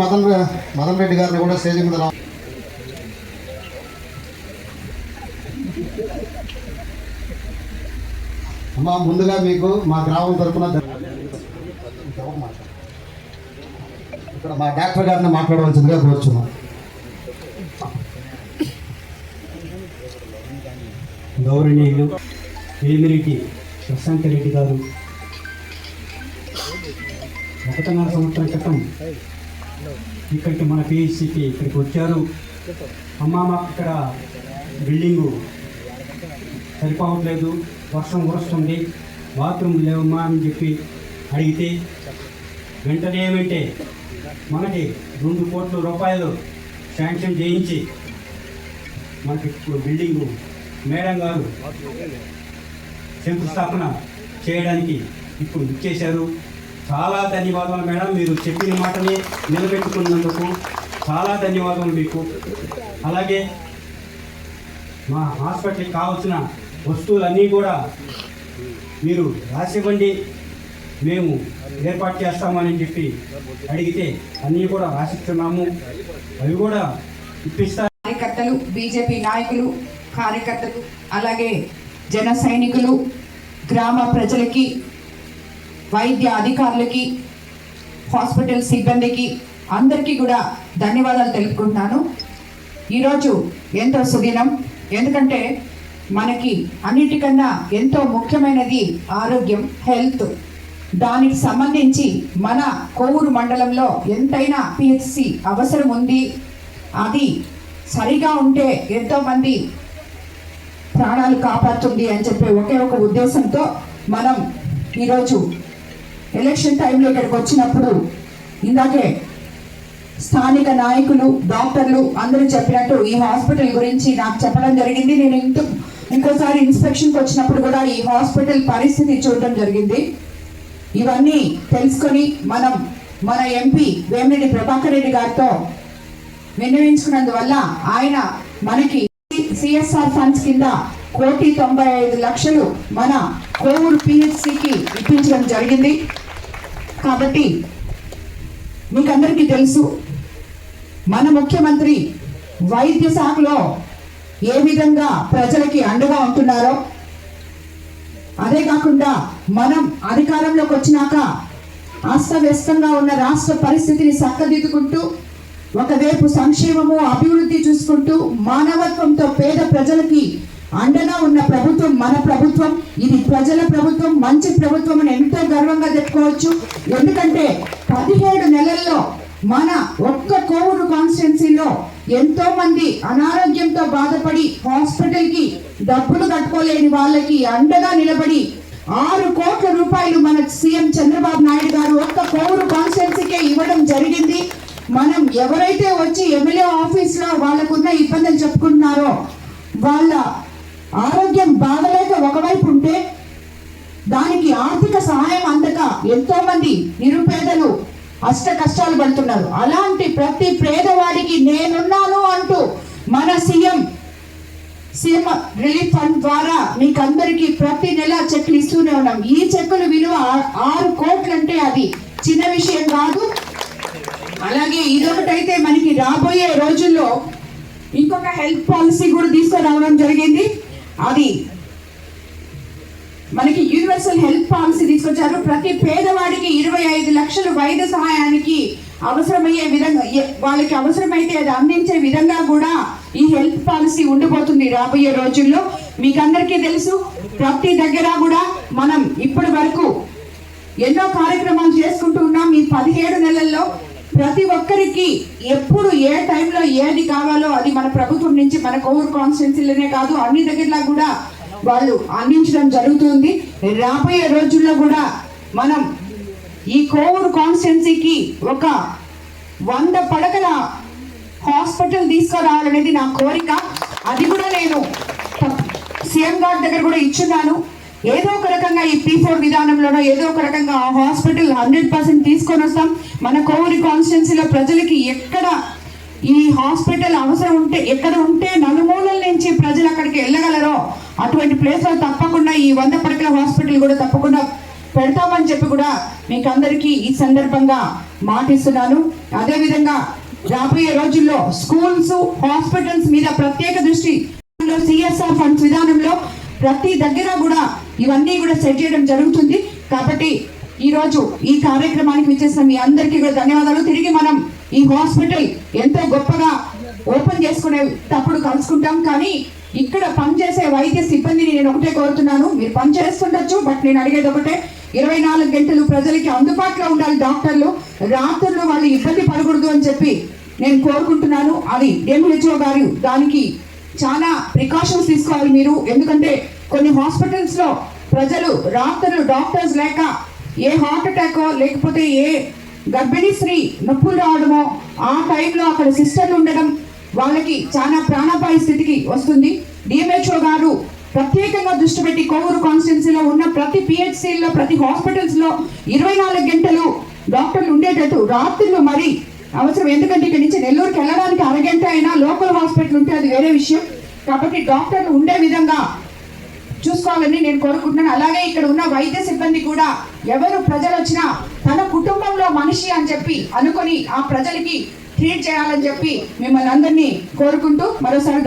మదన్ మదన్ రెడ్డి గారిని కూడా స్టేజ్ మీద అమ్మా ముందుగా మీకు మా గ్రామం తరఫున ఇక్కడ మా డాక్టర్ గారిని మాట్లాడవలసిందిగా కోరుచున్నాం. గౌరవనీయులు వేమిరెడ్డి ప్రశాంత్ రెడ్డి గారు ఒకటిన్నర సంవత్సరం క్రితం ఇక్కడికి మన పిహెచ్సికి ఇక్కడికి వచ్చారు. అమ్మ మాకు ఇక్కడ బిల్డింగు సరిపోవట్లేదు. వర్షం కురుస్తుంది. బాత్రూమ్ లేవమ్మా అని చెప్పి అడిగితే వెంటనే ఏమంటే మనకి రెండు కోట్ల రూపాయలు శాంక్షన్ చేయించి మనకి ఇప్పుడు బిల్డింగు మేడం గారు శంకుస్థాపన చేయడానికి ఇప్పుడు ఇచ్చేశారు. చాలా ధన్యవాదాలు మేడం. మీరు చెప్పిన మాటని నిలబెట్టుకున్నందుకు చాలా ధన్యవాదాలు మీకు. అలాగే మా హాస్పిటల్కి కావాల్సిన వస్తువులన్నీ కూడా మీరు రాసివ్వండి. మేము ఏర్పాటు చేస్తామని చెప్పి అడిగితే అన్నీ కూడా రాసిస్తున్నాము. అవి కూడా ఇప్పిస్తారు కార్యకర్తలు బీజేపీ నాయకులు కార్యకర్తలు అలాగే జన సైనికులు గ్రామ ప్రజలకి వైద్య అధికారులకి హాస్పిటల్ సిబ్బందికి అందరికీ కూడా ధన్యవాదాలు తెలుపుకుంటున్నాను. ఈరోజు ఎంతో సుదినం. ఎందుకంటే మనకి అన్నిటికన్నా ఎంతో ముఖ్యమైనది ఆరోగ్యం హెల్త్. దానికి సంబంధించి మన కోవూరు మండలంలో ఎంతైనా పిహెచ్సి అవసరం ఉంది. అది సరిగా ఉంటే ఎంతోమంది ప్రాణాలు కాపాడుతుంది అని చెప్పే ఒకే ఒక ఉద్దేశంతో మనం ఈరోజు ఎలక్షన్ టైంలో ఇక్కడికి వచ్చినప్పుడు ఇందాకే స్థానిక నాయకులు డాక్టర్లు అందరూ చెప్పినట్టు ఈ హాస్పిటల్ గురించి నాకు చెప్పడం జరిగింది. నేను ఇంత ఇంకోసారి ఇన్స్పెక్షన్కి వచ్చినప్పుడు కూడా ఈ హాస్పిటల్ పరిస్థితి చూడటం జరిగింది. ఇవన్నీ తెలుసుకొని మనం మన ఎంపీ వేమిరెడ్డి ప్రభాకర్ రెడ్డి గారితో విన్నవించుకున్నందువల్ల ఆయన మనకి సిఎస్ఆర్ ఫండ్స్ కింద కోటి తొంభై ఐదు లక్షలు మన కోవూరు పిహెచ్సికి ఇప్పించడం జరిగింది. కాబట్టి మీకందరికీ తెలుసు మన ముఖ్యమంత్రి వైద్య శాఖలో ఏ విధంగా ప్రజలకి అండగా ఉంటున్నారో అదే కాకుండా మనం అధికారంలోకి వచ్చినాక అస్తవ్యస్తంగా ఉన్న రాష్ట్ర పరిస్థితిని చక్కదిద్దుకుంటూ ఒకవైపు సంక్షేమము అభివృద్ధి చూసుకుంటూ మానవత్వంతో పేద ప్రజలకి అండగా ఉన్న ప్రభుత్వం మన ప్రభుత్వం ఇది ప్రజల ప్రభుత్వం మంచి ప్రభుత్వం అని ఎంతో గర్వంగా చెప్పుకోవచ్చు. ఎందుకంటే పదిహేడు నెలల్లో మన ఒక్క కోవూరు కాన్స్టిట్యున్సీలో ఎంతో మంది అనారోగ్యంతో బాధపడి హాస్పిటల్కి డబ్బులు కట్టుకోలేని వాళ్ళకి అండగా నిలబడి ఆరు కోట్ల రూపాయలు మన సీఎం చంద్రబాబు నాయుడు గారు ఒక్క కోవూరు కాన్స్టిట్యున్సీకే ఇవ్వడం జరిగింది. మనం ఎవరైతే వచ్చి ఎమ్మెల్యే ఆఫీస్లో వాళ్ళకున్న ఇబ్బందులు చెప్పుకుంటున్నారో వాళ్ళ ఆరోగ్యం బాగలేక ఒకవైపు ఉంటే వారికి ఆర్థిక సహాయం అందక ఎంతో మంది నిరుపేదలు అష్ట కష్టాలు పడుతున్నారు. అలాంటి ప్రతి పేదవాడికి నేనున్నాను అంటూ మన సీఎం సీఎం రిలీఫ్ ఫండ్ ద్వారా మీకు అందరికీ ప్రతి నెల చెక్లు ఇస్తూనే ఉన్నాం. ఈ చెక్కుల విలువ ఆ- ఆరు కోట్లు అంటే అది చిన్న విషయం కాదు. అలాగే ఇదొకటైతే మనకి రాబోయే రోజుల్లో ఇంకొక హెల్త్ పాలసీ కూడా తీసుకురావడం జరిగింది. అది మనకి యూనివర్సల్ హెల్త్ పాలసీ తీసుకొచ్చారు. ప్రతి పేదవాడికి ఇరవై ఐదు లక్షలు వైద్య సహాయానికి అవసరమయ్యే విధంగా వాళ్ళకి అవసరమైతే అది అందించే విధంగా కూడా ఈ హెల్త్ పాలసీ ఉండిపోతుంది రాబోయే రోజుల్లో. మీకు అందరికీ తెలుసు ప్రతి దగ్గర కూడా మనం ఇప్పటి వరకు ఎన్నో కార్యక్రమాలు చేసుకుంటూ ఉన్నాం. ఈ పదిహేడు నెలల్లో ప్రతి ఒక్కరికి ఎప్పుడు ఏ టైంలో ఏది కావాలో అది మన ప్రభుత్వం నుంచి మన కోవూరు కాన్స్టిట్యున్సీలోనే కాదు అన్ని దగ్గరలా కూడా వాళ్ళు అందించడం జరుగుతుంది. రాబోయే రోజుల్లో కూడా మనం ఈ కోవూరు కాన్స్టెన్సీకి ఒక వంద పడకల హాస్పిటల్ తీసుకురావాలనేది నా కోరిక. అది కూడా నేను సీఎం గారి దగ్గర కూడా ఇచ్చున్నాను. ఏదో ఒక రకంగా ఈ పీ ఫోర్ విధానంలోనో ఏదో ఒక రకంగా ఆ హాస్పిటల్ హండ్రెడ్ పర్సెంట్ తీసుకొని వస్తాం. మన కోవూరి కాన్స్టిట్యున్సీలో ప్రజలకి ఎక్కడ ఈ హాస్పిటల్ అవసరం ఉంటే ఎక్కడ ఉంటే నలుమూలల నుంచి ప్రజలు అక్కడికి వెళ్ళగలరో అటువంటి ప్లేస్లో తప్పకుండా ఈ వంద పడకల హాస్పిటల్ కూడా తప్పకుండా పెడతామని చెప్పి కూడా మీకు అందరికీ ఈ సందర్భంగా మాటిస్తున్నాను. అదేవిధంగా రాబోయే రోజుల్లో స్కూల్స్ హాస్పిటల్స్ మీద ప్రత్యేక దృష్టి సిఎస్ఆర్ ఫండ్స్ విధానంలో ప్రతి దగ్గర కూడా ఇవన్నీ కూడా సెట్ చేయడం జరుగుతుంది. కాబట్టి ఈరోజు ఈ కార్యక్రమానికి విచ్చేసిన మీ అందరికీ కూడా ధన్యవాదాలు. తిరిగి మనం ఈ హాస్పిటల్ ఎంతో గొప్పగా ఓపెన్ చేసుకునే తప్పుడు కలుసుకుంటాం. కానీ ఇక్కడ పనిచేసే వైద్య సిబ్బందిని నేను ఒకటే కోరుతున్నాను. మీరు పనిచేస్తుండొచ్చు బట్ నేను అడిగేది ఒకటే. ఇరవై నాలుగు గంటలు ప్రజలకి అందుబాటులో ఉండాలి డాక్టర్లు. రాత్రులు వాళ్ళు ఇబ్బంది పడకూడదు అని చెప్పి నేను కోరుకుంటున్నాను. అది ఎంహెచ్ఓ గారు దానికి చాలా ప్రికాషన్స్ తీసుకోవాలి మీరు. ఎందుకంటే కొన్ని హాస్పిటల్స్లో ప్రజలు రాత్రులు డాక్టర్స్ లేక ఏ హార్ట్ అటాకో లేకపోతే ఏ గర్భిణీ స్త్రీ నొప్పులు రావడమో ఆ టైంలో అక్కడ సిస్టర్లు ఉండడం వాళ్ళకి చాలా ప్రాణాపాయ స్థితికి వస్తుంది. డిఎంహెచ్ఓ గారు ప్రత్యేకంగా దృష్టి పెట్టి కోవూరు కాన్స్టిట్యున్సీలో ఉన్న ప్రతి పిహెచ్సిలో ప్రతి హాస్పిటల్స్లో ఇరవై నాలుగు గంటలు డాక్టర్లు ఉండేటట్టు రాత్రులు మరి అవసరం. ఎందుకంటే ఇక్కడి నుంచి నెల్లూరుకి వెళ్ళడానికి అరగంట అయినా లోకల్ హాస్పిటల్ ఉంటే అది వేరే విషయం. కాబట్టి డాక్టర్లు ఉండే విధంగా చూసుకోవాలని నేను కోరుకుంటున్నాను. అలాగే ఇక్కడ ఉన్న వైద్య సిబ్బంది కూడా ఎవరు ప్రజలు వచ్చినా తన కుటుంబంలో మనిషి అని చెప్పి అనుకొని ఆ ప్రజలకి ట్రీట్ చేయాలని చెప్పి మిమ్మల్ని అందరినీ కోరుకుంటూ మరోసారి